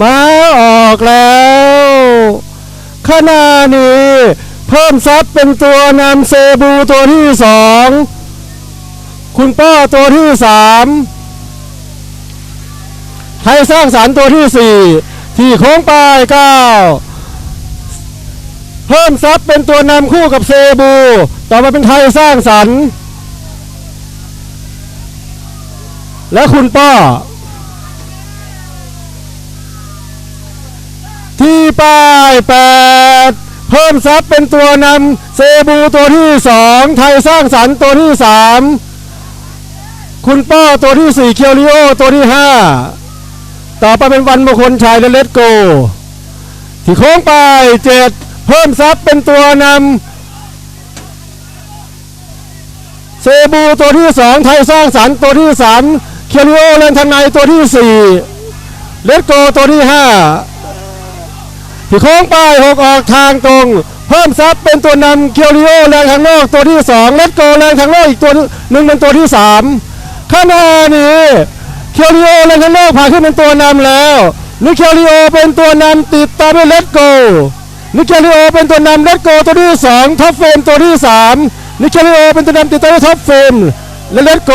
มาออกแล้ว ขณะนี้ เพิ่มซับเป็นตัวนำเซบูตัวที่สองคุณป้าตัวที่สามไทยสร้างสารรค์ตัวที่สี่ที่โค้งปลายเก้าเพิ่มซับเป็นตัวนำคู่กับเซบู ต่อมาเป็นไทยสร้างสรรค์และคุณป้า ที่ป้ายแปดเพิ่มซับเป็นตัวนำเซบูตัวที่สองไทยสร้างสรรค์ตัวที่สามคุณป้าตัวที่สี่เคียวริโอตัวที่ห้าต่อไปเป็นวันมงคลชัยและเลตโก ที่โค้งไปเจ็ดเพิ่มซับเป็นตัวนำเซบูตัวที่สองไทยสร้างสรรค์ตัวที่สามเคียวริโอเลนทางในตัวที่สี่เลตโกตัวที่ห้า ที่โค้งไปหกออกทางตรง เพิ่มซับเป็นตัวนำเคียวริโอแรงทางนอกตัวที่สองเลตโกแรงทางนอกอีกตัวหนึ่งเป็นตัวที่สามขณะนี้เคียวริโอแรงทางนอกผ่านขึ้นเป็นตัวนำแล้วนิเคียวริโอเป็นตัวนำติดตามด้วยเลตโกนิเคียวริโอเป็นตัวนำเลตโกตัวที่สองท็อปเฟรมตัวที่สามนิเคียวริโอเป็นตัวนำติดตามด้วยท็อปเฟรมและเลตโก